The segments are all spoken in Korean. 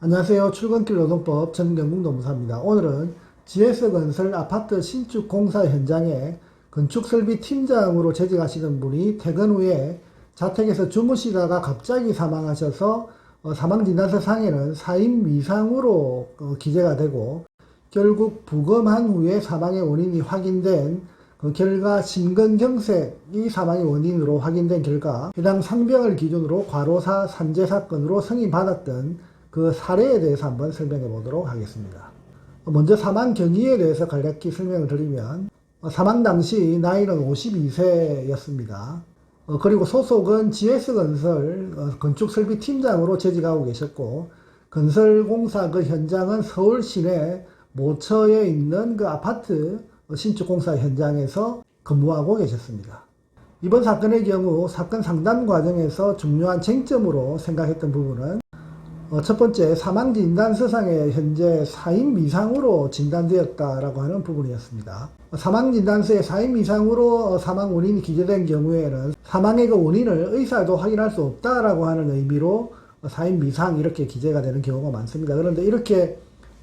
안녕하세요. 출근길 노동법 정경국 노무사입니다. 오늘은 GS건설 아파트 신축 공사 현장에 건축설비 팀장으로 재직하시던 분이 퇴근 후에 자택에서 주무시다가 갑자기 사망하셔서 어, 사망진단서 상에는 사인 미상으로 어, 기재가 되고 결국 부검한 후에 사망의 원인이 확인된 그 결과 심근경색이 사망의 원인으로 확인된 결과 해당 상병을 기준으로 과로사 산재 사건으로 승인받았던 그 사례에 대해서 한번 설명해 보도록 하겠습니다. 먼저 사망 경위에 대해서 간략히 설명을 드리면 어, 사망 당시 나이는 52세였습니다. 어, 그리고 소속은 GS건설 어, 건축설비팀장으로 재직하고 계셨고 건설공사 그 현장은 서울 시내 모처에 있는 그 아파트 신축공사 현장에서 근무하고 계셨습니다. 이번 사건의 경우 사건 상담 과정에서 중요한 쟁점으로 생각했던 부분은 어, 첫 번째 사망 진단 서상에 현재 사인 미상으로 진단되었다라고 하는 부분이었습니다. 어, 사망 진단서에 사인 미상으로 어, 사망 원인이 기재된 경우에는 사망의 그 원인을 의사도 확인할 수 없다라고 하는 의미로 어, 사인 미상 이렇게 기재가 되는 경우가 많습니다. 그런데 이렇게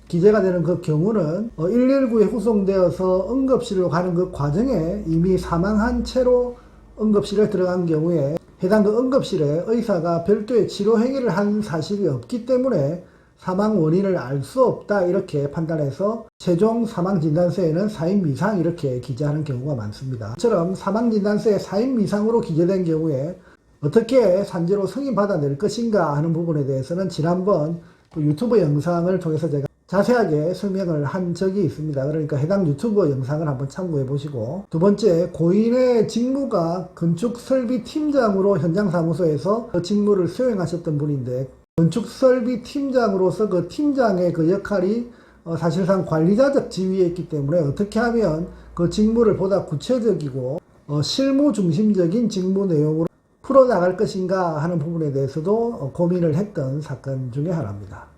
기재가 되는 그 경우는 119에 후송되어서 응급실로 가는 그 과정에 이미 사망한 채로 응급실에 들어간 경우에 해당 그 응급실에 의사가 별도의 치료 행위를 한 사실이 없기 때문에 사망 원인을 알 수 없다 이렇게 판단해서 최종 사망 진단서에는 사인 미상 이렇게 기재하는 경우가 많습니다. 이처럼 사망 진단서에 사인 미상으로 기재된 경우에 어떻게 산재로 승인받아낼 것인가 하는 부분에 대해서는 지난번 그 유튜브 영상을 통해서 제가 자세하게 설명을 한 적이 있습니다. 그러니까 해당 유튜브 영상을 한번 참고해 보시고 두 번째 고인의 직무가 건축설비 팀장으로 현장 사무소에서 그 직무를 수행하셨던 분인데 건축설비 팀장으로서 그 팀장의 그 역할이 어, 사실상 관리자적 지위에 있기 때문에 어떻게 하면 그 직무를 보다 구체적이고 어, 실무 중심적인 직무 내용으로 풀어나갈 것인가 하는 부분에 대해서도 어, 고민을 했던 사건 중에 하나입니다.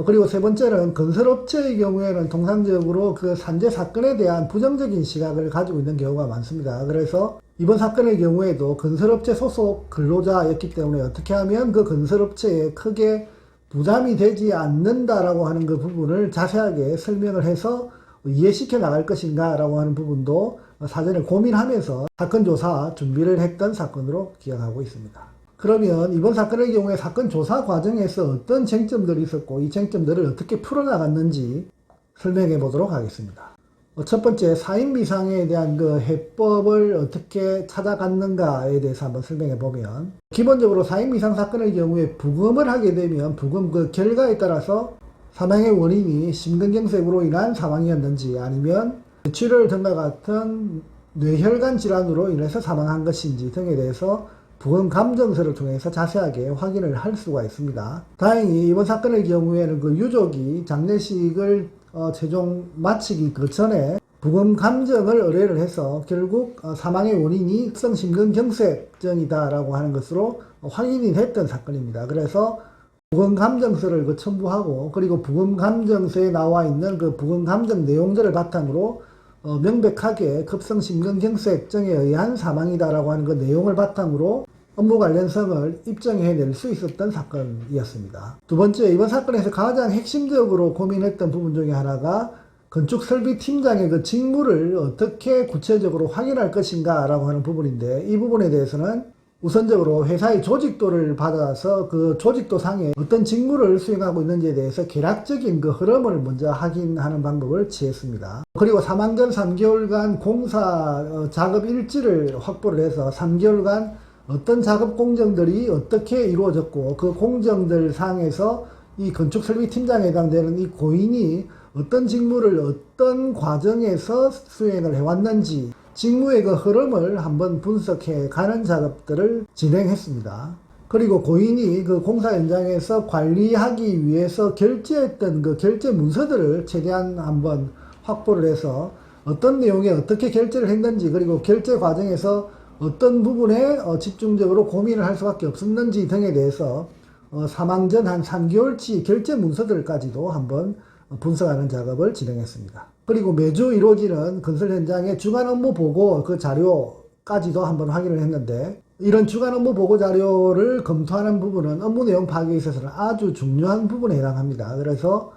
어, 그리고 세 번째는 건설업체의 경우에는 통상적으로 그 산재 사건에 대한 부정적인 시각을 가지고 있는 경우가 많습니다. 그래서 이번 사건의 경우에도 건설업체 소속 근로자였기 때문에 어떻게 하면 그 건설업체에 크게 부담이 되지 않는다라고 하는 그 부분을 자세하게 설명을 해서 이해시켜 나갈 것인가 라고 하는 부분도 사전에 고민하면서 사건 조사 준비를 했던 사건으로 기억하고 있습니다. 그러면 이번 사건의 경우에 사건 조사 과정에서 어떤 쟁점들이 있었고 이 쟁점들을 어떻게 풀어나갔는지 설명해 보도록 하겠습니다. 어, 첫 번째 사인 미상에 대한 그 해법을 어떻게 찾아갔는가에 대해서 한번 설명해 보면 기본적으로 사인 미상 사건의 경우에 부검을 하게 되면 부검 그 결과에 따라서 사망의 원인이 심근경색으로 인한 사망이었는지 아니면 뇌출혈 등과 같은 뇌혈관 질환으로 인해서 사망한 것인지 등에 대해서 부검 감정서를 통해서 자세하게 확인을 할 수가 있습니다. 다행히 이번 사건의 경우에는 그 유족이 장례식을 어, 최종 마치기 그 전에 부검 감정을 의뢰를 해서 결국 어, 사망의 원인이 급성 심근경색증이다라고 하는 것으로 확인이 됐던 사건입니다. 그래서 부검 감정서를 그 첨부하고 그리고 부검 감정서에 나와 있는 그 부검 감정 내용들을 바탕으로 어, 명백하게 급성 심근경색증에 의한 사망이다라고 하는 그 내용을 바탕으로 업무 관련성을 입증해낼 수 있었던 사건이었습니다. 두 번째, 이번 사건에서 가장 핵심적으로 고민했던 부분 중에 하나가 건축 설비 팀장의 그 직무를 어떻게 구체적으로 확인할 것인가 라고 하는 부분인데 이 부분에 대해서는 우선적으로 회사의 조직도를 받아서 그 조직도 상에 어떤 직무를 수행하고 있는지에 대해서 계략적인 그 흐름을 먼저 확인하는 방법을 취했습니다. 그리고 사망 전 3개월간 공사 어, 작업 일지를 확보를 해서 3개월간 어떤 작업 공정들이 어떻게 이루어졌고 그 공정들 상에서 이 건축 설비 팀장에 해당되는 이 고인이 어떤 직무를 어떤 과정에서 수행을 해왔는지 직무의 그 흐름을 한번 분석해 가는 작업들을 진행했습니다. 그리고 고인이 그 공사 현장에서 관리하기 위해서 결제했던 그 결제 문서들을 최대한 한번 확보를 해서 어떤 내용에 어떻게 결제를 했는지 그리고 결제 과정에서 어떤 부분에 어, 집중적으로 고민을 할 수밖에 없었는지 등에 대해서 어, 사망 전 한 3개월치 결제 문서들까지도 한번 어, 분석하는 작업을 진행했습니다. 그리고 매주 이루어지는 건설 현장의 주간 업무 보고 그 자료까지도 한번 확인을 했는데 이런 주간 업무 보고 자료를 검토하는 부분은 업무 내용 파악에 있어서는 아주 중요한 부분에 해당합니다. 그래서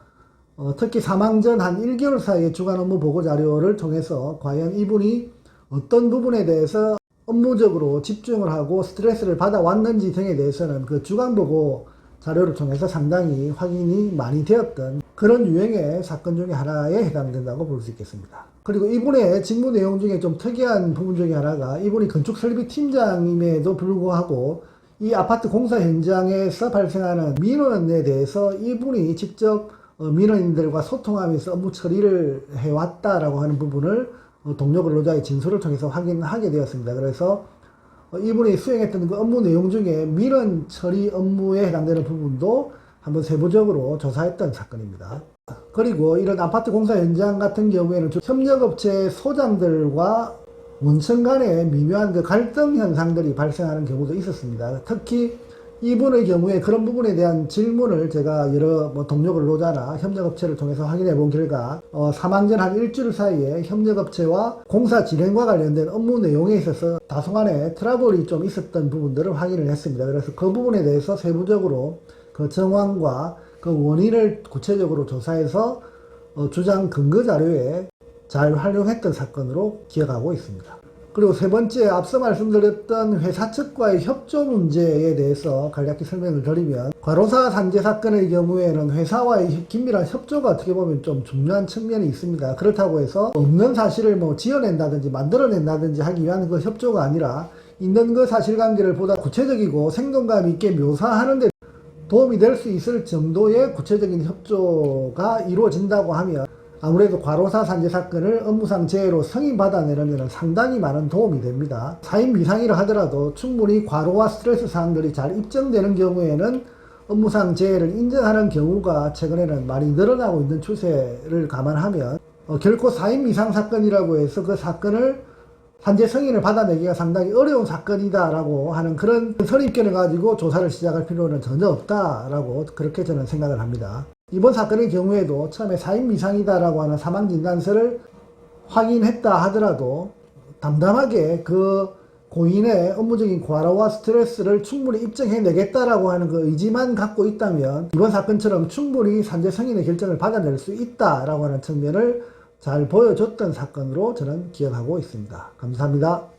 어, 특히 사망 전 한 1개월 사이에 주간 업무 보고 자료를 통해서 과연 이분이 어떤 부분에 대해서 업무적으로 집중을 하고 스트레스를 받아왔는지 등에 대해서는 그 주간 보고 자료를 통해서 상당히 확인이 많이 되었던 그런 유형의 사건 중에 하나에 해당된다고 볼 수 있겠습니다. 그리고 이분의 직무 내용 중에 좀 특이한 부분 중에 하나가 이분이 건축 설비 팀장임에도 불구하고 이 아파트 공사 현장에서 발생하는 민원에 대해서 이분이 직접 어, 민원인들과 소통하면서 업무 처리를 해왔다라고 하는 부분을 어, 동료 근로자의 진술을 통해서 확인하게 되었습니다. 그래서 어, 이분이 수행했던 그 업무 내용 중에 민원 처리 업무에 해당되는 부분도 한번 세부적으로 조사했던 사건입니다. 그리고 이런 아파트 공사 현장 같은 경우에는 주- 협력업체 소장들과 원청 간의 미묘한 그 갈등 현상들이 발생하는 경우도 있었습니다. 특히 이분의 경우에 그런 부분에 대한 질문을 제가 여러 뭐 동료 근로자나 협력업체를 통해서 확인해 본 결과 어, 사망 전 한 일주일 사이에 협력업체와 공사 진행과 관련된 업무 내용에 있어서 다소간의 트러블이 좀 있었던 부분들을 확인을 했습니다. 그래서 그 부분에 대해서 세부적으로 그 정황과 그 원인을 구체적으로 조사해서 어, 주장 근거 자료에 잘 활용했던 사건으로 기억하고 있습니다. 그리고 세 번째 앞서 말씀드렸던 회사 측과의 협조 문제에 대해서 간략히 설명을 드리면 과로사 산재 사건의 경우에는 회사와의 긴밀한 협조가 어떻게 보면 좀 중요한 측면이 있습니다. 그렇다고 해서 없는 사실을 뭐 지어낸다든지 만들어낸다든지 하기 위한 그 협조가 아니라 있는 그 사실관계를 보다 구체적이고 생동감 있게 묘사하는 데 도움이 될 수 있을 정도의 구체적인 협조가 이루어진다고 하면 아무래도 과로사 산재 사건을 업무상 재해로 승인받아내는 데는 상당히 많은 도움이 됩니다. 사인 미상이라 하더라도 충분히 과로와 스트레스 사항들이 잘 입증되는 경우에는 업무상 재해를 인정하는 경우가 최근에는 많이 늘어나고 있는 추세를 감안하면 어, 결코 사인 미상 사건이라고 해서 그 사건을 산재 승인을 받아내기가 상당히 어려운 사건이다라고 하는 그런 선입견을 가지고 조사를 시작할 필요는 전혀 없다라고 그렇게 저는 생각을 합니다. 이번 사건의 경우에도 처음에 사인 미상이다라고 하는 사망 진단서를 확인했다 하더라도 담담하게 그 고인의 업무적인 과로와 스트레스를 충분히 입증해내겠다라고 하는 그 의지만 갖고 있다면 이번 사건처럼 충분히 산재 승인의 결정을 받아낼 수 있다라고 하는 측면을 잘 보여줬던 사건으로 저는 기억하고 있습니다. 감사합니다.